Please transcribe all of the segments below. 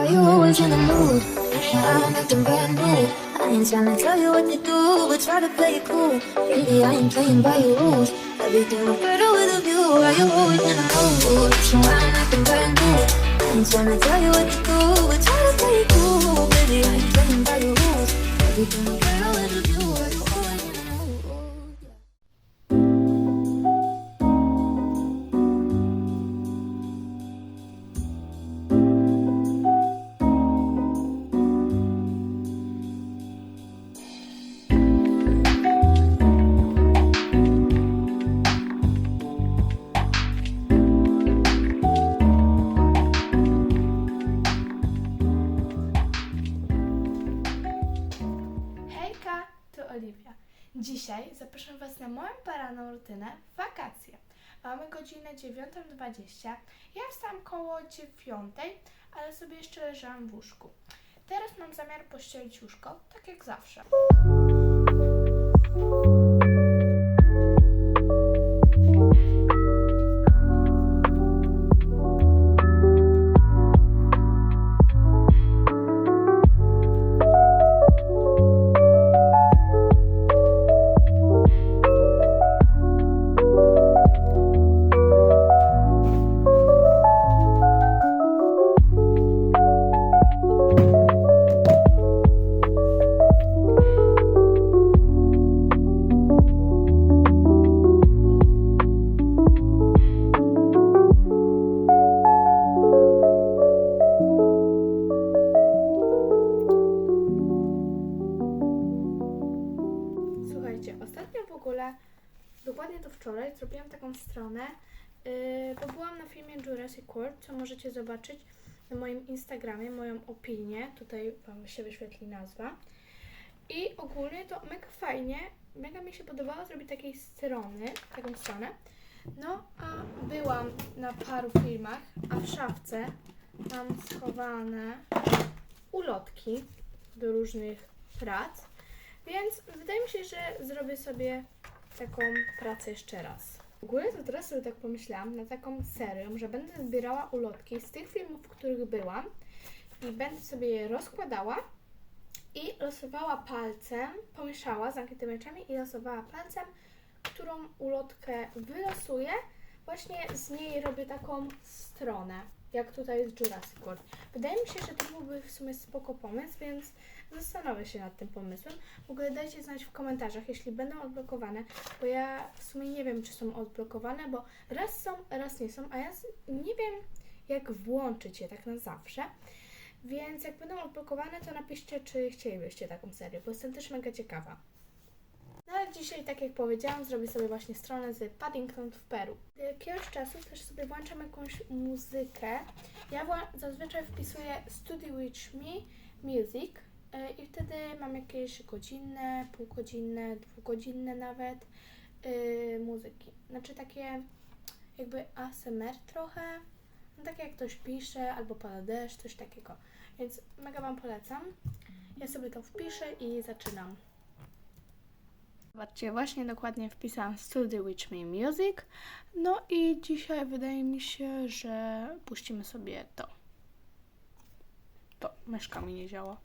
Why you always in the mood? I'm acting brand new. I ain't tryna tell you what to do, but try to play it cool. Really, I ain't playing by your rules. Everything look better with a view. Why you always in the mood? I'm acting brand new. I ain't tryna tell you what to do, but try to play it cool. Baby, I ain't playing by your rules. Everything Dzisiaj zapraszam Was na moją poranną rutynę w wakacje. Mamy godzinę 9.20. Ja wstałam koło 9, ale sobie jeszcze leżałam w łóżku. Teraz mam zamiar pościelić łóżko, tak jak zawsze. Stronę, yy, bo byłam na filmie Jurassic World, co możecie zobaczyć na moim Instagramie, moją opinię. Tutaj Wam się wyświetli nazwa. I ogólnie to mega fajnie, mega mi się podobało zrobić takiej strony, taką stronę. No, a byłam na paru filmach, a w szafce mam schowane ulotki do różnych prac. Więc wydaje mi się, że zrobię sobie taką pracę jeszcze raz. W ogóle to teraz sobie tak pomyślałam na taką serię, że będę zbierała ulotki z tych filmów, w których byłam i będę sobie je rozkładała i losowała palcem, pomieszała z zamkniętymi oczami i losowała palcem, którą ulotkę wylosuję. Właśnie z niej robię taką stronę, jak tutaj z Jurassic World. Wydaje mi się, że to byłby w sumie spoko pomysł, więc zastanowię się nad tym pomysłem. W ogóle dajcie znać w komentarzach, jeśli będą odblokowane, bo ja w sumie nie wiem, czy są odblokowane, bo raz są, raz nie są, a ja nie wiem, jak włączyć je tak na zawsze. Więc jak będą odblokowane, to napiszcie, czy chcielibyście taką serię, bo jestem też mega ciekawa. Dzisiaj, tak jak powiedziałam, zrobię sobie właśnie stronę z Paddington w Peru. Jakiegoś czasu też sobie włączam jakąś muzykę. Ja zazwyczaj wpisuję Study With Me Music y, i wtedy mam jakieś godzinne, półgodzinne, dwugodzinne nawet y, muzyki. Znaczy takie jakby ASMR trochę, no takie jak ktoś pisze albo pada deszcz, coś takiego. Więc mega Wam polecam. Ja sobie to wpiszę i zaczynam. Zobaczcie, właśnie dokładnie wpisałam Study With Me Music. No i dzisiaj wydaje mi się, że puścimy sobie to. To, myszka mi nie działa.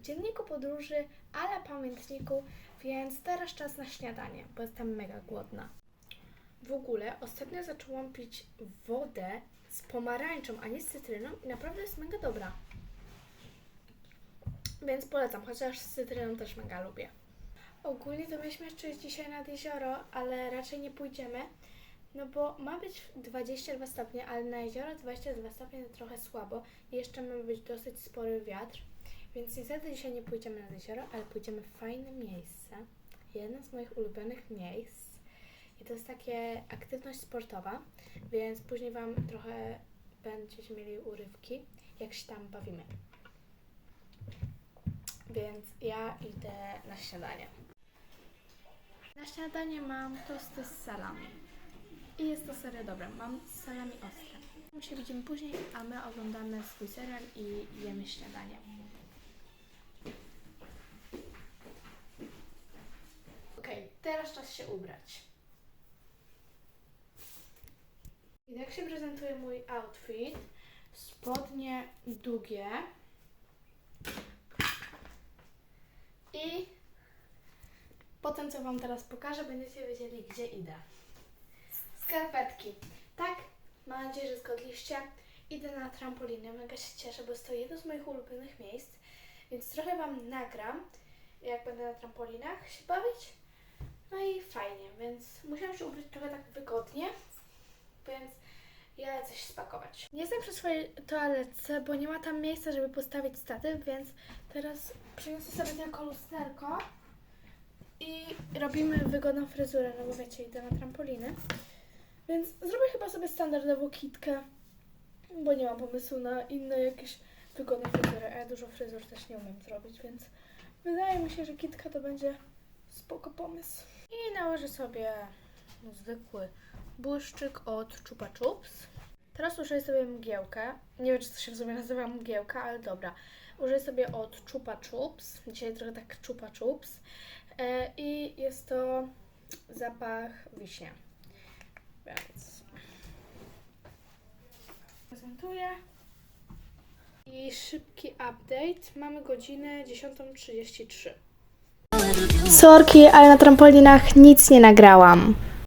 Dzienniku podróży, ale pamiętniku, więc teraz czas na śniadanie, bo jestem mega głodna. W ogóle ostatnio zaczęłam pić wodę z pomarańczą, a nie z cytryną i naprawdę jest mega dobra. Więc polecam, chociaż z cytryną też mega lubię. Ogólnie to mieliśmy jeszcze iść dzisiaj nad jezioro, ale raczej nie pójdziemy, no bo ma być 22 stopnie, ale na jezioro 22 stopnie to trochę słabo. Jeszcze ma być dosyć spory wiatr, więc niestety dzisiaj nie pójdziemy na jezioro, ale pójdziemy w fajne miejsce. Jedno z moich ulubionych miejsc. I to jest takie aktywność sportowa, więc później Wam trochę będziecie mieli urywki, jak się tam bawimy. Więc ja idę na śniadanie. Na śniadanie mam tosty z salami. I jest to serio dobre. Mam salami ostre. My się widzimy później, a my oglądamy swój serial i jemy śniadanie. Teraz czas się ubrać. I jak się prezentuje mój outfit? Spodnie długie. I potem co Wam teraz pokażę, będziecie wiedzieli gdzie idę. Skarpetki. Tak, mam nadzieję, że zgodliście. Idę na trampolinę, mega się cieszę, bo jest to jedno z moich ulubionych miejsc. Więc trochę Wam nagram, jak będę na trampolinach się bawić. No i fajnie, więc musiałam się ubrać trochę tak wygodnie, więc ja się spakować. Nie jestem przy swojej toaletce, bo nie ma tam miejsca, żeby postawić statyw, więc teraz przyniosę sobie tylko lusterko i robimy wygodną fryzurę, no bo wiecie, idę na trampoliny. Więc zrobię chyba sobie standardową kitkę, bo nie mam pomysłu na inne jakieś wygodne fryzury, a ja dużo fryzur też nie umiem zrobić, więc wydaje mi się, że kitka to będzie spoko pomysł. I nałożę sobie zwykły błyszczyk od Chupa Chups. Teraz użyję sobie mgiełkę. Nie wiem, czy to się w sumie nazywa mgiełka, ale dobra. Użyję sobie od Chupa Chups. Dzisiaj trochę tak Chupa Chups. E, I jest to zapach wiśnia. Więc prezentuję. I szybki update. Mamy godzinę 10.33. Sorki, ale na trampolinach nic nie nagrałam.